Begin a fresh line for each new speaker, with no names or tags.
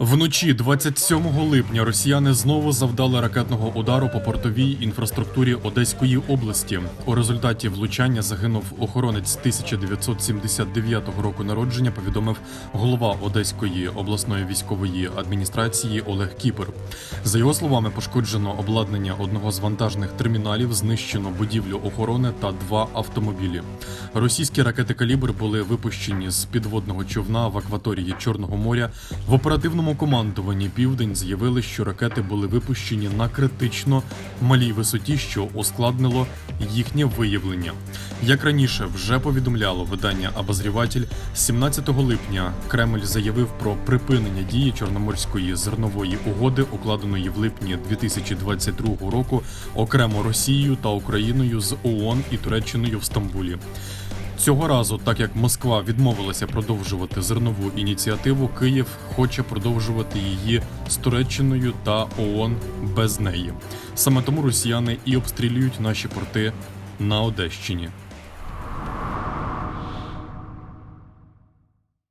Вночі 27 липня росіяни знову завдали ракетного удару по портовій інфраструктурі Одеської області. У результаті влучання загинув охоронець 1979 року народження. Повідомив голова Одеської обласної військової адміністрації Олег Кіпер. За його словами, пошкоджено обладнання одного з вантажних терміналів, знищено будівлю охорони та два автомобілі. Російські ракети калібр були випущені з підводного човна в акваторії Чорного моря. В оперативному командуванні Південь заявили, що ракети були випущені на критично малій висоті, що ускладнило їхнє виявлення. Як раніше вже повідомляло видання Обозріватель, 17 липня Кремль заявив про припинення дії Чорноморської зернової угоди, укладеної в липні 2022 року окремо Росією та Україною з ООН і Туреччиною в Стамбулі. Цього разу, так як Москва відмовилася продовжувати зернову ініціативу, Київ хоче продовжувати її з Туреччиною та ООН без неї. Саме тому росіяни і обстрілюють наші порти на Одещині.